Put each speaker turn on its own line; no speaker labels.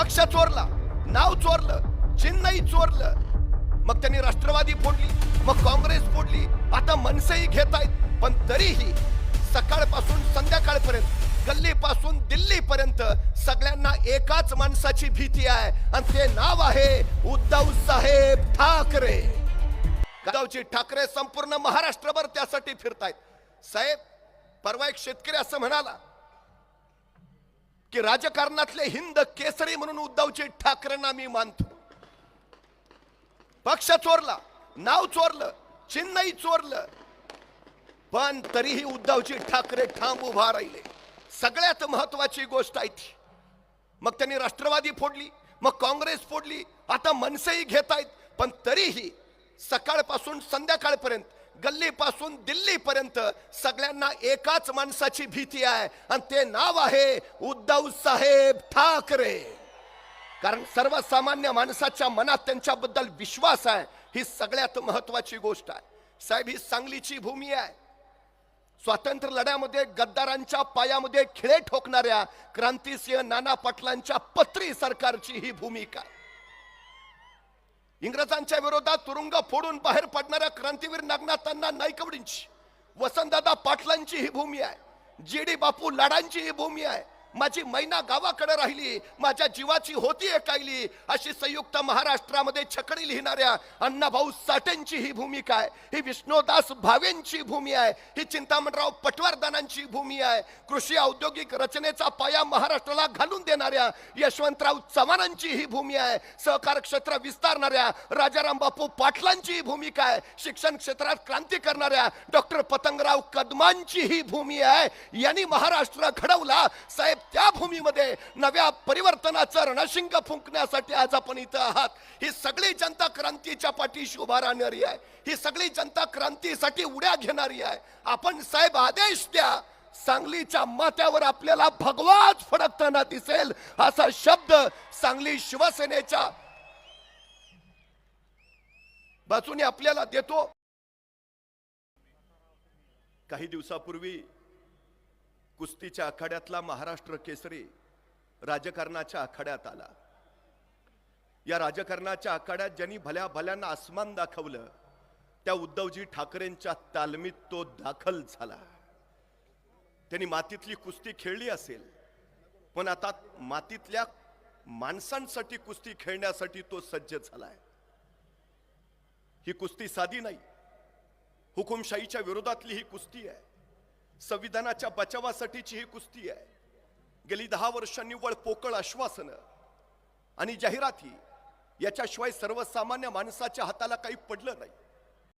पक्ष चोरला नाव चोरलं चिन्हही चोरलं. मग त्यांनी राष्ट्रवादी फोडली मग काँग्रेस फोडली. आता मनसेही घेत आहेत पण तरीही सकाळपासून संध्याकाळपर्यंत गल्लीपासून दिल्लीपर्यंत सगळ्यांना एकाच माणसाची भीती आहे. आणि ते नाव आहे उद्धव साहेब ठाकरे. गावची ठाकरे संपूर्ण महाराष्ट्रभर त्यासाठी फिरतायत. साहेब परवा एक शेतकरी असं म्हणाला की राजकारणातले हिंद केसरी म्हणून उद्धवजी ठाकरेंना मी मानतो. पक्ष चोरला नाव चोरलं चिन्हही चोरलं पण तरीही उद्धवजी ठाकरे ठाम उभा राहिले. सगळ्यात महत्वाची गोष्ट आहे ती. मग त्यांनी राष्ट्रवादी फोडली मग काँग्रेस फोडली आता मनसेही घेत आहेत पण तरीही सकाळपासून संध्याकाळपर्यंत गल्लीपासून दिल्लीपर्यंत सगळ्यांना एकाच माणसाची भीती आहे. आणि ते नाव आहे उद्धव साहेब ठाकरे. कारण सर्वसामान्य माणसाच्या मनात त्यांच्याबद्दल विश्वास आहे. ही सगळ्यात महत्वाची गोष्ट आहे. साहेब ही सांगलीची भूमी आहे. स्वातंत्र्य लढ्यामध्ये गद्दारांच्या पायामध्ये खिळे ठोकणाऱ्या क्रांतिसिंह नाना पाटलांच्या पत्री सरकारची ही भूमिका आहे. इंग्रजांच्या विरोधात तुरुंग फोडून बाहेर पडणाऱ्या क्रांतीवीर नागनाथांना नाईकवडींची वसंतदादा पाटलांची ही भूमी आहे जी डी बापू लाडांची ही भूमी आहे. माझी मैना गावाकडे राहिली माझ्या जीवाची होती एकायली अशी संयुक्त महाराष्ट्रामध्ये छकडी लिहिणाऱ्या अण्णाभाऊ साठेंची ही भूमिका आहे ही विष्णुदास भावेंची भूमी आहे ही चिंतामणराव पटवर्धनांची भूमी आहे. कृषी औद्योगिक रचनेचा पाया महाराष्ट्राला घालून देणाऱ्या यशवंतराव चव्हाणांची ही भूमी आहे. सहकार क्षेत्र विस्तारणाऱ्या राजाराम बापू पाटलांची ही भूमिका आहे शिक्षण क्षेत्रात क्रांती करणाऱ्या डॉक्टर पतंगराव कदमांची ही भूमी आहे. यांनी महाराष्ट्र घडवला. साहेब त्या भूमीमध्ये नव्या परिवर्तनाचं रणशिंग फुंकण्यासाठी आज आपण इथं आहात. ही सगळी जनता क्रांतीच्या पाठीशी उभा राहणारी आहे. ही सगळी जनता क्रांतीसाठी उड्या घेणारी आहे. आपण साहेब आदेश द्या. सांगलीच्या माथ्यावर आपल्याला भगवाच फडकताना दिसेल असा शब्द सांगली शिवसेनेच्या बाजूने आपल्याला देतो. काही दिवसापूर्वी कुस्तीच्या आखाड्यातला महाराष्ट्र केसरी राजकारणाच्या आखाड्यात आला. या राजकारणाच्या आखाड्यात ज्यांनी भल्या भल्यांना आसमान दाखवलं त्या उद्धवजी ठाकरेंच्या तालमीत तो दाखल झाला. त्यांनी मातीतली कुस्ती खेळली असेल पण आता मातीतल्या माणसांसाठी कुस्ती खेळण्यासाठी तो सज्ज झालाय. ही कुस्ती साधी नाही. हुकुमशाहीच्या विरोधातली ही कुस्ती आहे. संविधानाच्या बचावासाठीची ही कुस्ती आहे. गेली दहा वर्षांनी वळ पोकळ आश्वासनं आणि जाहिराती याच्याशिवाय सर्वसामान्य माणसाच्या हाताला काही पडलं नाही.